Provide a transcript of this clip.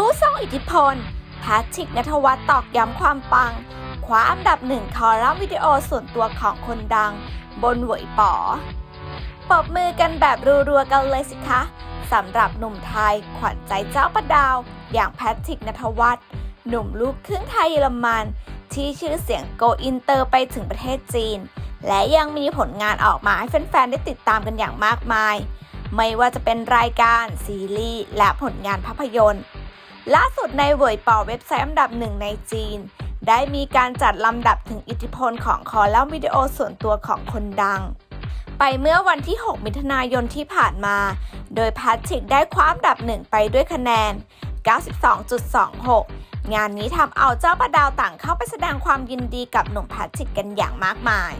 องอิทธิพลแพทริกนัทวัฒน์ตอกย้ำความปัง คว้าอันดับหนึ่งคอลัมน์วิดีโอส่วนตัวของคนดัง บนหวยป๋อปรบมือกันแบบรัวๆกันเลยสิคะสำหรับหนุ่มไทยขวัญใจเจ้าประดาว อย่างแพทริกนัทวัฒน์หนุ่มลูกครึ่งไทยเยอรมัน ที่ชื่อเสียงโกอินเตอร์ไปถึงประเทศจีน และยังมีผลงานออกมาให้แฟนๆ ได้ติดตามกันอย่างมากมาย ไม่ว่าจะเป็นรายการซีรีส์และผลงานภาพยนตร์ ล่าสุดในเวยป่อเว็บไซต์อันดับหนึ่งในจีน ได้มีการจัดลำดับถึงอิทธิพลของคอลัมน์วิดีโอส่วนตัวของคนดัง ไปเมื่อวันที่ 6 มิถุนายนที่ผ่านมา โดยแพทริกได้คว้าอันดับหนึ่งไปด้วยคะแนน 92.26 งานนี้ทำเอาเจ้าประดาวต่างเข้าไปแสดงความยินดีกับหนุ่มแพทริกกันอย่างมากมาย